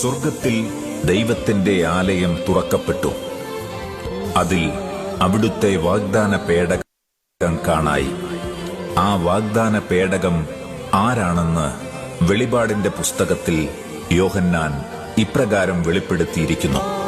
സ്വർഗത്തിൽ ദൈവത്തിന്റെ ആലയം തുറക്കപ്പെട്ടു. അതിൽ അവിടുത്തെ വാഗ്ദാന പേടകം കാണായി. ആ വാഗ്ദാന പേടകം ആരാണെന്ന് വെളിപാടിന്റെ പുസ്തകത്തിൽ യോഹന്നാൻ ഇപ്രകാരം വെളിപ്പെടുത്തിയിരിക്കുന്നു.